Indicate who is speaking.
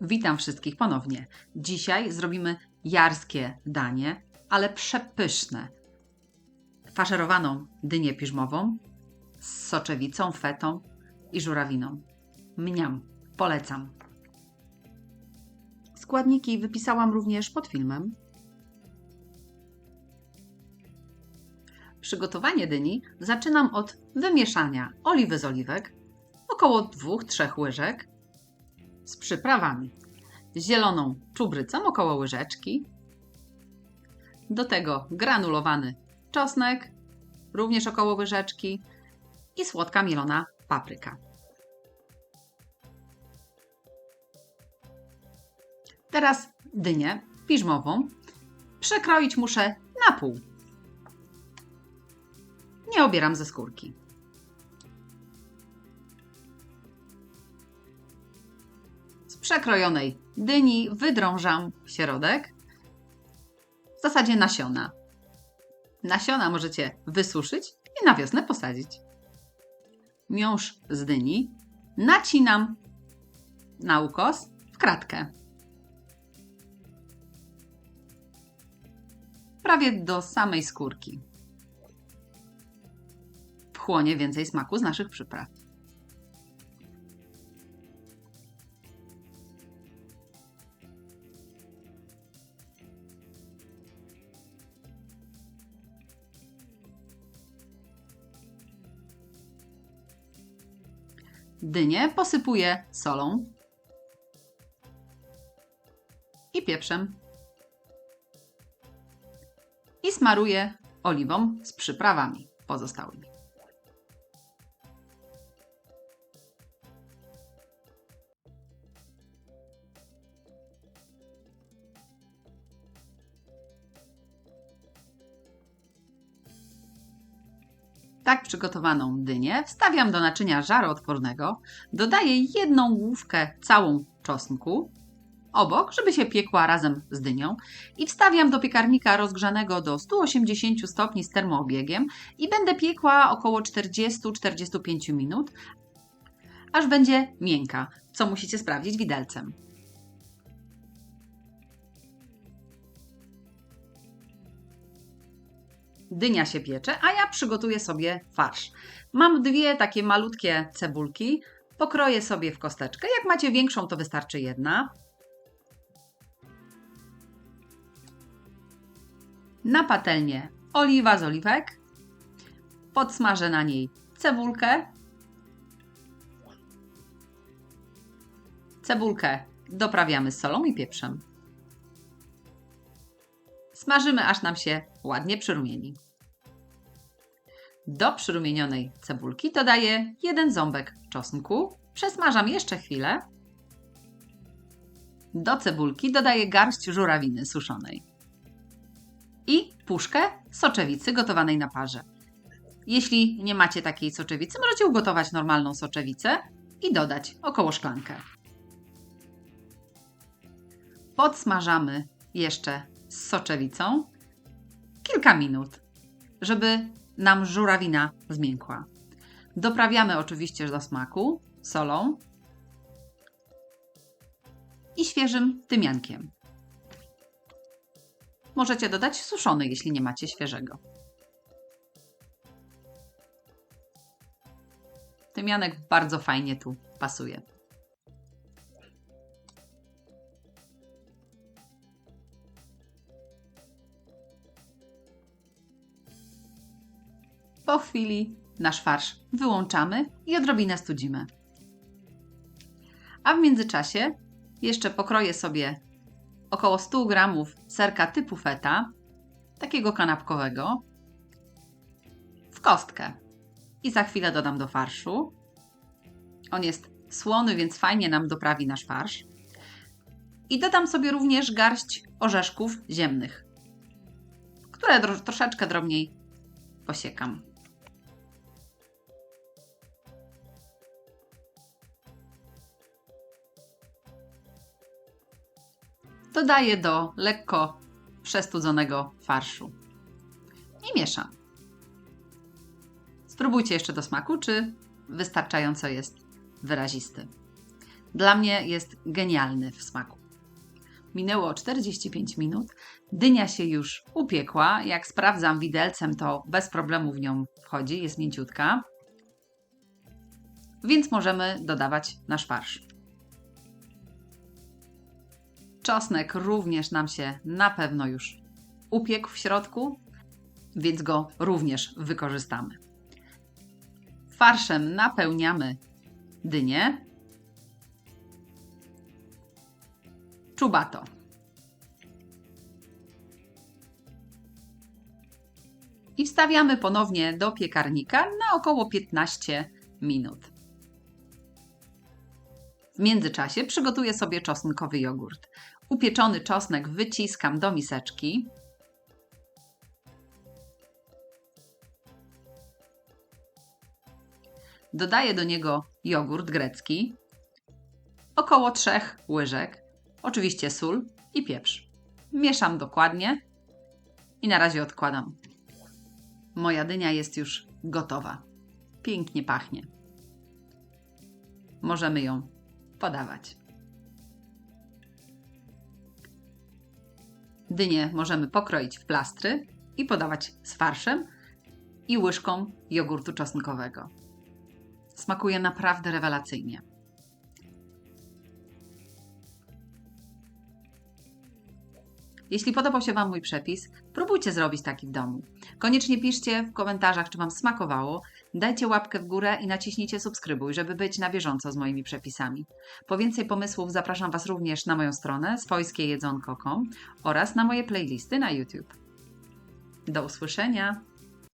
Speaker 1: Witam wszystkich ponownie. Dzisiaj zrobimy jarskie danie, ale przepyszne. Faszerowaną dynię piżmową z soczewicą, fetą i żurawiną. Mniam, polecam. Składniki wypisałam również pod filmem. Przygotowanie dyni zaczynam od wymieszania oliwy z oliwek, około 2-3 łyżek, z przyprawami. Zieloną czubrycą około łyżeczki. Do tego granulowany czosnek, również około łyżeczki i słodka mielona papryka. Teraz dynię piżmową przekroić muszę na pół. Nie obieram ze skórki. Przekrojonej dyni wydrążam środek, w zasadzie nasiona. Nasiona możecie wysuszyć i na wiosnę posadzić. Miąższ z dyni nacinam na ukos w kratkę. Prawie do samej skórki. Wchłonie więcej smaku z naszych przypraw. Dynię posypuję solą i pieprzem. I smaruję oliwą z przyprawami pozostałymi. Tak przygotowaną dynię wstawiam do naczynia żaroodpornego, dodaję jedną główkę całą czosnku obok, żeby się piekła razem z dynią i wstawiam do piekarnika rozgrzanego do 180 stopni z termoobiegiem i będę piekła około 40-45 minut, aż będzie miękka, co musicie sprawdzić widelcem. Dynia się piecze, a ja przygotuję sobie farsz. Mam dwie takie malutkie cebulki, pokroję sobie w kosteczkę. Jak macie większą, to wystarczy jedna. Na patelnię oliwa z oliwek. Podsmażę na niej cebulkę. Cebulkę doprawiamy solą i pieprzem. Smażymy, aż nam się ładnie przyrumieni. Do przyrumienionej cebulki dodaję jeden ząbek czosnku. Przesmażam jeszcze chwilę. Do cebulki dodaję garść żurawiny suszonej i puszkę soczewicy gotowanej na parze. Jeśli nie macie takiej soczewicy, możecie ugotować normalną soczewicę i dodać około szklankę. Podsmażamy jeszcze z soczewicą kilka minut, żeby nam żurawina zmiękła. Doprawiamy oczywiście do smaku solą i świeżym tymiankiem. Możecie dodać suszony, jeśli nie macie świeżego. Tymianek bardzo fajnie tu pasuje. Po chwili nasz farsz wyłączamy i odrobinę studzimy. A w międzyczasie jeszcze pokroję sobie około 100 g serka typu feta, takiego kanapkowego, w kostkę. I za chwilę dodam do farszu. On jest słony, więc fajnie nam doprawi nasz farsz. I dodam sobie również garść orzeszków ziemnych, które troszeczkę drobniej posiekam. Dodaję do lekko przestudzonego farszu i mieszam. Spróbujcie jeszcze do smaku, czy wystarczająco jest wyrazisty. Dla mnie jest genialny w smaku. Minęło 45 minut. Dynia się już upiekła. Jak sprawdzam widelcem, to bez problemu w nią wchodzi, jest mięciutka. Więc możemy dodawać nasz farsz. Czosnek również nam się na pewno już upiekł w środku, więc go również wykorzystamy. Farszem napełniamy dynię. Czubato. I wstawiamy ponownie do piekarnika na około 15 minut. W międzyczasie przygotuję sobie czosnkowy jogurt. Upieczony czosnek wyciskam do miseczki. Dodaję do niego jogurt grecki, około 3 łyżek, oczywiście sól i pieprz. Mieszam dokładnie i na razie odkładam. Moja dynia jest już gotowa. Pięknie pachnie. Możemy ją podawać. Dynię możemy pokroić w plastry i podawać z farszem i łyżką jogurtu czosnkowego. Smakuje naprawdę rewelacyjnie. Jeśli podobał się Wam mój przepis, próbujcie zrobić taki w domu. Koniecznie piszcie w komentarzach, czy Wam smakowało. Dajcie łapkę w górę i naciśnijcie subskrybuj, żeby być na bieżąco z moimi przepisami. Po więcej pomysłów zapraszam Was również na moją stronę swojskiejedzonko.com oraz na moje playlisty na YouTube. Do usłyszenia!